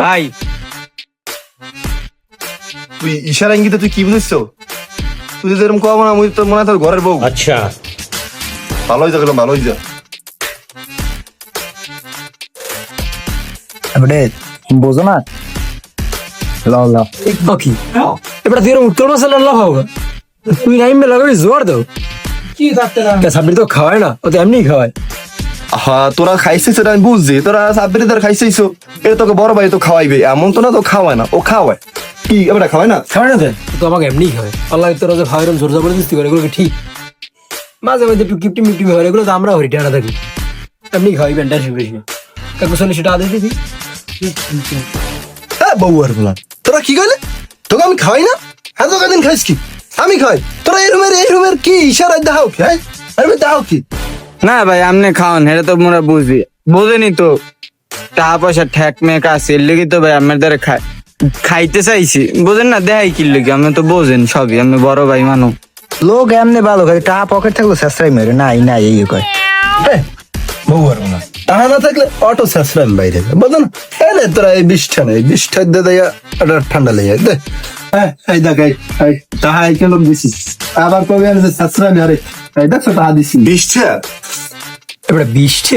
ভাই। তুই ইশারা ইঙ্গিতে তুই কি বুঝিস তুই যদি এরকম কব না মুই তোর মনে হয় তোর ঘরের বউ। আচ্ছা। ভালোই যা ভালোই যা এবারে বোঝো না? তুই নাইমে লাগাবি জোর দাও। কি থাকতে না? সাবির তো খাওয়ায় না ও তো এমনি খাওয়ায়। হ্যাঁ তোরা খাইছিস আমি বুঝছি। তোরা সাব্বির তার খাইছিস। এটা তোকে বড় ভাই তো খাওয়াইবে। এমন তো না তো খাওয়ায় না। ও খাওয়ায়। কি এবার খাওয়ায় না? খাওয়ায় না তো? তো আমাকে এমনি খাওয়ায়। আল্লাহ তোরা যে খাওয়াই জোর জবরদস্তি করে এগুলো ঠিক? মাঝে মাঝে একটু কিপটি মিপটি এগুলো তো আমরা হরি টানা থাকি এমনি খাওয়াই করিস না কাকু শুনে সেটা আদেশ হ্যাঁ বউ আর বলা। তোরা কি কইলে? তোকে আমি খাওয়াই না? হ্যাঁ তোকে দিন খাইস কি? আমি খাই তোরা এই রুমের এই রুমের কি ইশারায় দেখাও কি হ্যাঁ? আরে দেখাও কি? না ভাই আপনি খাওয়ান এটা তো মোরা বুঝি। বুঝেনি তো। টাকা পয়সা ঠেক মেক আছে লেগে তো ভাই আমার দ্বারা খাই খাইতে চাইছি। বুঝেন না দেখাই কি লেগে আমি তো বোঝেন সবই আমি বড় ভাই মানু। লোক এমনি ভালো খালি টাকা পকেট থাকল শেষরাই মেরে নাই নাই এই কয়। বউ আর বলা টাকা না থাকলে অটো সাসরাম বাইরে। বুঝো না এই নে তোরা এই বিষ্ঠা নেই বিষ্ঠা দেয়া এটা ঠান্ডা লেগে দে হ্যাঁ এই দেখ এই এই তাহা এই কেন দিছিস? আবার কবে আরে এই দেখ টাকা দিছি। বিষ্ঠা? এবার বৃষ্টি?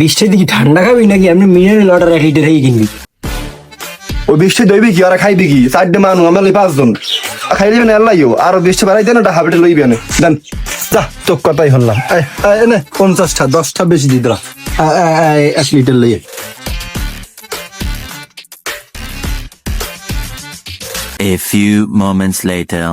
বৃষ্টি দেখি ঠান্ডা খাবি নাকি এমনি মিনারেল ওয়াটার এক লিটার হয়ে কিনবি? ও বৃষ্টি দইবি কি? আর খাইবি কি? চারটে মানুষ আমরা লই পাঁচজন খাই দিবেন আল্লাহও আর বৃষ্টি বাড়াই দেন ওটা হাবিটে লইবি না দেন। যা তোর কথাই হলাম এই, এই, পঞ্চাশটা দশটা বেশি দিয়ে দিলাম এক লিটার লইয়ে। A few moments later.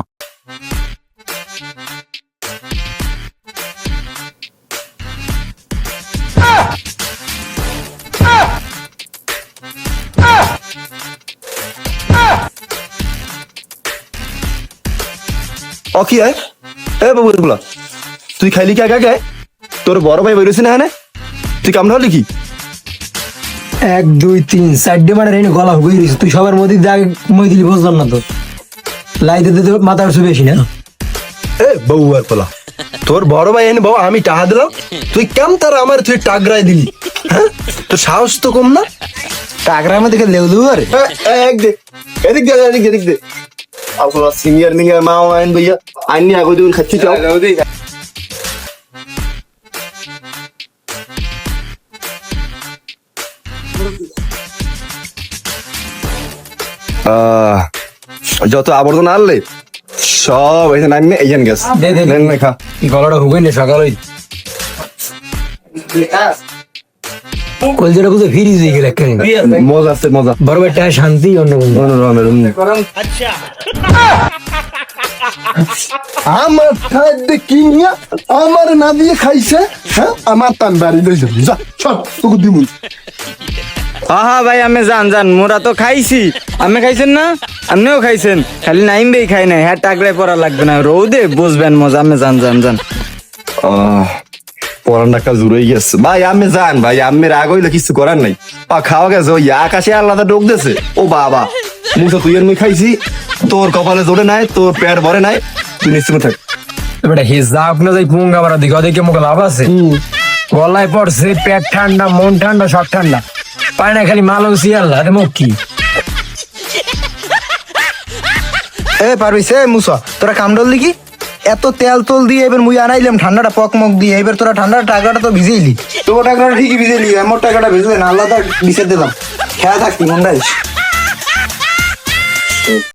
ও কি হয়? এ বাবু তুই খাইলি কি আগে আগে? তোর বড় ভাই বেরোছি না হ্যাঁ? তুই কামড়া হলি কি? এক দুই তিন চারটে মানে রেনে গলা হয়ে তুই সবার মধ্যে আগে মই দিলি বুঝলাম না তো। দিতে মাথা উঠছে বেশি না? এ বউ আর বলা তোর বড় ভাই এনে বাবা আমি টাকা দিলাম। তুই কেম তার আমার তুই টাকরাই দিলি হ্যাঁ? তোর সাহস তো কম না? টাকরা মধ্যে লেউ লেউ আরে? এক দে এদিক দে এদিক দে, এদিক দে। আপনার সিনিয়র নিয়ে মা আইন ভাইয়া আইন নিয়ে আগে দিন খাচ্ছি চাও আহ, যত আবর্জনা আনলে সব এখানে নামবে এই গেছ। গলাটা হুগে নে সকালে কলজাটা কোথায় ফিরিয়ে দিয়ে গেলে কেন মজা আছে মজা। বড় একটা শান্তি অন্য কোনো মনোরমের আমার খাদ্য কিনিয়া আমার না দিয়ে খাইছে হ্যাঁ? আমার তান বাড়ি লইছে যা চল তোকে দিমু। আহা ভাই আমি জান জান মোরা তো খাইছি। আমি খাইছেন না? আপনিও খাইছেন। খালি নাইম বেই খাই নাই। হ্যাঁ টাকরাই পড়া লাগবে না। রৌদে বুঝবেন মজা আমি জান জান জান। পরানটা কাজ জুড়েই গেছে। ভাই আমি জান ভাই আমি রাগ হইলে কিছু করার নাই। পা খাওয়া গেছে ওই আকাশে আলাদা ডোক দিছে ও বাবা মুখে তুই আর মুই খাইছি। তোর কপালে জোরে নাই তোর পেট ভরে নাই। তুই নিশ্চিন্ত থাক। এবারে হেজা আপনি যাই পুঙ্গা মারা দিকে ওদিকে মুখে লাভ আছে? গলায় পড়ছে পেট ঠান্ডা মন ঠান্ডা সব ঠান্ডা। পায় না খালি মালং সিয়াল্লা আরে মুখ কি? এ পারবি সে মুসা তোরা কামড়ল দিকি এত তেল তোল দিয়ে এবার মুই আনাইলাম, ঠান্ডাটা পকমক দিয়ে। এবার তোরা ঠান্ডা টাকাটা তো ভিজেইলি। তোর টাকাটা ঠিকই ভিজেলি আমার টাকাটা ভিজলে না তো বিছে দিলাম। খেয়া থাকতি মন্ডাইস